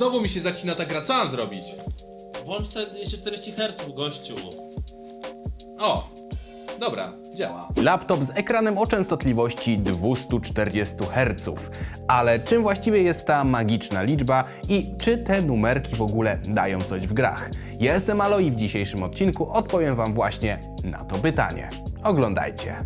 znowu mi się zacina ta gra, co mam zrobić? Włącz sobie 240 Hz, gościu. O, dobra, działa. Laptop z ekranem o częstotliwości 240 Hz. Ale czym właściwie jest ta magiczna liczba i czy te numerki w ogóle dają coś w grach? Ja jestem Alo i w dzisiejszym odcinku odpowiem Wam właśnie na to pytanie. Oglądajcie.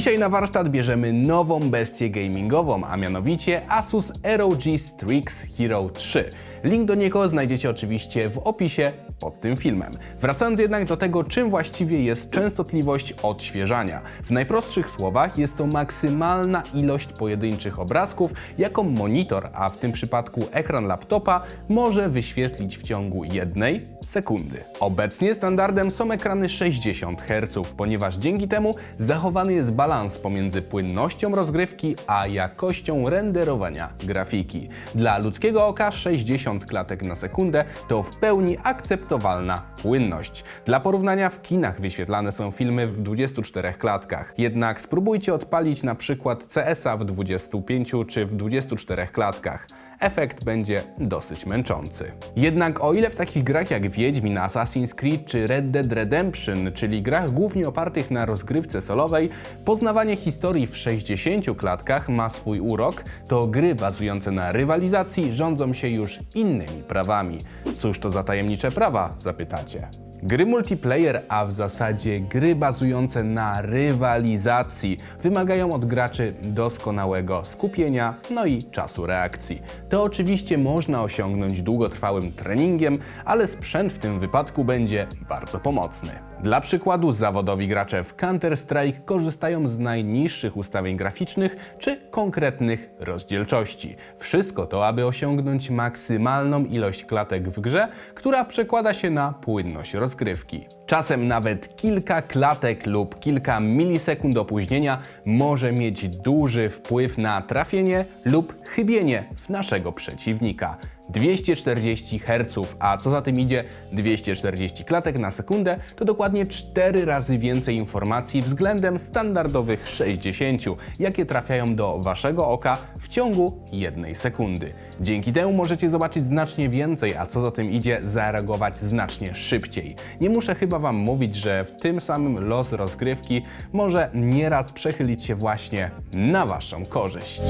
Dzisiaj na warsztat bierzemy nową bestię gamingową, a mianowicie Asus ROG Strix Hero 3. Link do niego znajdziecie oczywiście w opisie pod tym filmem. Wracając jednak do tego, czym właściwie jest częstotliwość odświeżania. W najprostszych słowach jest to maksymalna ilość pojedynczych obrazków, jaką monitor, a w tym przypadku ekran laptopa, może wyświetlić w ciągu jednej sekundy. Obecnie standardem są ekrany 60 Hz, ponieważ dzięki temu zachowany jest balans pomiędzy płynnością rozgrywki a jakością renderowania grafiki. Dla ludzkiego oka 60 klatek na sekundę to w pełni akceptowalna płynność. Dla porównania w kinach wyświetlane są filmy w 24 klatkach. Jednak spróbujcie odpalić na przykład CS-a w 25 czy w 24 klatkach efekt będzie dosyć męczący. Jednak o ile w takich grach jak Wiedźmin, Assassin's Creed czy Red Dead Redemption, czyli grach głównie opartych na rozgrywce solowej, poznawanie historii w 60 klatkach ma swój urok, to gry bazujące na rywalizacji rządzą się już innymi prawami. Cóż to za tajemnicze prawa, zapytacie? Gry multiplayer, a w zasadzie gry bazujące na rywalizacji, wymagają od graczy doskonałego skupienia, no i czasu reakcji. To oczywiście można osiągnąć długotrwałym treningiem, ale sprzęt w tym wypadku będzie bardzo pomocny. Dla przykładu zawodowi gracze w Counter-Strike korzystają z najniższych ustawień graficznych czy konkretnych rozdzielczości. Wszystko to, aby osiągnąć maksymalną ilość klatek w grze, która przekłada się na płynność rozgrywki. Czasem nawet kilka klatek lub kilka milisekund opóźnienia może mieć duży wpływ na trafienie lub chybienie w naszego przeciwnika. 240 Hz, a co za tym idzie 240 klatek na sekundę, to dokładnie 4 razy więcej informacji względem standardowych 60, jakie trafiają do Waszego oka w ciągu jednej sekundy. Dzięki temu możecie zobaczyć znacznie więcej, a co za tym idzie zareagować znacznie szybciej. Nie muszę chyba Wam mówić, że w tym samym los rozgrywki może nieraz przechylić się właśnie na Waszą korzyść.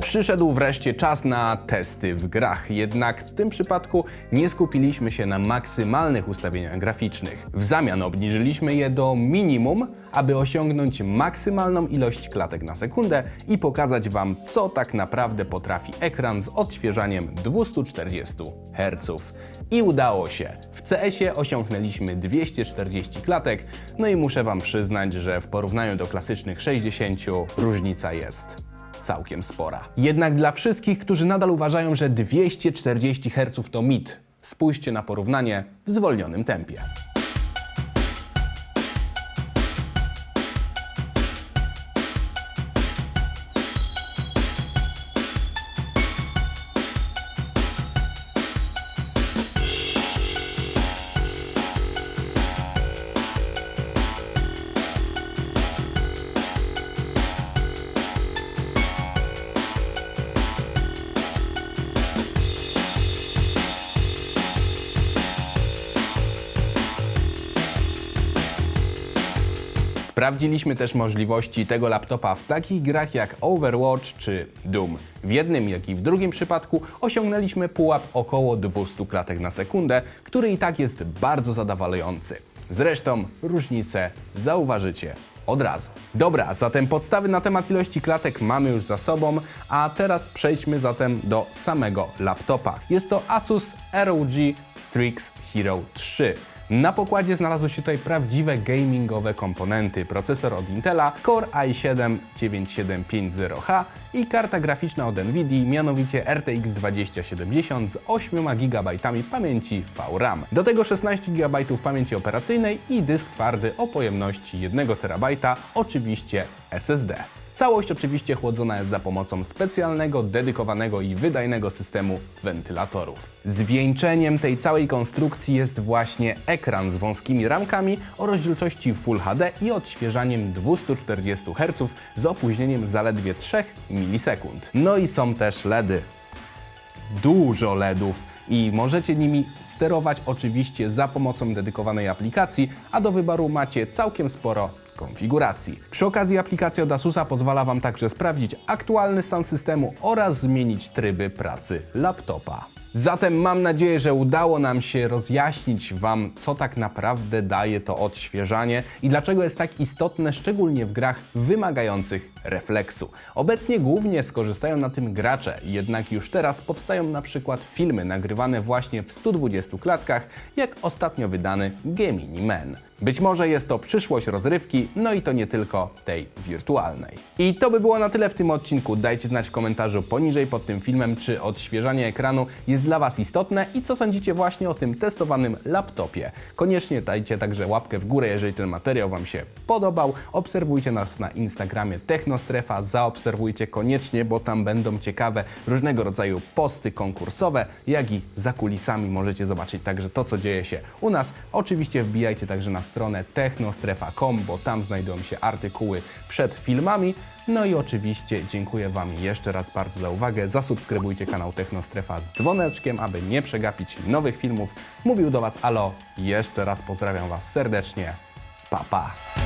Przyszedł wreszcie czas na testy w grach, jednak w tym przypadku nie skupiliśmy się na maksymalnych ustawieniach graficznych. W zamian obniżyliśmy je do minimum, aby osiągnąć maksymalną ilość klatek na sekundę i pokazać Wam, co tak naprawdę potrafi ekran z odświeżaniem 240 Hz. I udało się. W CS-ie osiągnęliśmy 240 klatek, no i muszę Wam przyznać, że w porównaniu do klasycznych 60 różnica jest całkiem spora. Jednak dla wszystkich, którzy nadal uważają, że 240 Hz to mit, spójrzcie na porównanie w zwolnionym tempie. Sprawdziliśmy też możliwości tego laptopa w takich grach jak Overwatch czy Doom. W jednym, jak i w drugim przypadku osiągnęliśmy pułap około 200 klatek na sekundę, który i tak jest bardzo zadowalający. Zresztą różnicę zauważycie od razu. Dobra, zatem podstawy na temat ilości klatek mamy już za sobą, a teraz przejdźmy zatem do samego laptopa. Jest to Asus ROG Strix Hero 3. Na pokładzie znalazły się tutaj prawdziwe gamingowe komponenty. Procesor od Intela Core i7 9750H i karta graficzna od Nvidia, mianowicie RTX 2070 z 8 GB pamięci VRAM. Do tego 16 GB pamięci operacyjnej i dysk twardy o pojemności 1 TB, oczywiście SSD. Całość oczywiście chłodzona jest za pomocą specjalnego, dedykowanego i wydajnego systemu wentylatorów. Zwieńczeniem tej całej konstrukcji jest właśnie ekran z wąskimi ramkami o rozdzielczości Full HD i odświeżaniem 240 Hz z opóźnieniem zaledwie 3 milisekund. No i są też LEDy dużo LEDów i możecie nimi sterować oczywiście za pomocą dedykowanej aplikacji, a do wyboru macie całkiem sporo konfiguracji. Przy okazji aplikacja od Asusa pozwala Wam także sprawdzić aktualny stan systemu oraz zmienić tryby pracy laptopa. Zatem mam nadzieję, że udało nam się rozjaśnić Wam, co tak naprawdę daje to odświeżanie i dlaczego jest tak istotne, szczególnie w grach wymagających refleksu. Obecnie głównie skorzystają na tym gracze, jednak już teraz powstają na przykład filmy nagrywane właśnie w 120 klatkach, jak ostatnio wydany Gemini Man. Być może jest to przyszłość rozrywki, no i to nie tylko tej wirtualnej. I to by było na tyle w tym odcinku. Dajcie znać w komentarzu poniżej pod tym filmem, czy odświeżanie ekranu jest dla Was istotne i co sądzicie właśnie o tym testowanym laptopie. Koniecznie dajcie także łapkę w górę, jeżeli ten materiał Wam się podobał. Obserwujcie nas na Instagramie Technostrefa, zaobserwujcie koniecznie, bo tam będą ciekawe różnego rodzaju posty konkursowe, jak i za kulisami możecie zobaczyć także to, co dzieje się u nas. Oczywiście wbijajcie także na stronę technostrefa.com, bo tam znajdują się artykuły przed filmami. No i oczywiście dziękuję Wam jeszcze raz bardzo za uwagę. Zasubskrybujcie kanał Technostrefa z dzwoneczkiem, aby nie przegapić nowych filmów. Mówił do Was Alo. Jeszcze raz pozdrawiam Was serdecznie. Pa, pa.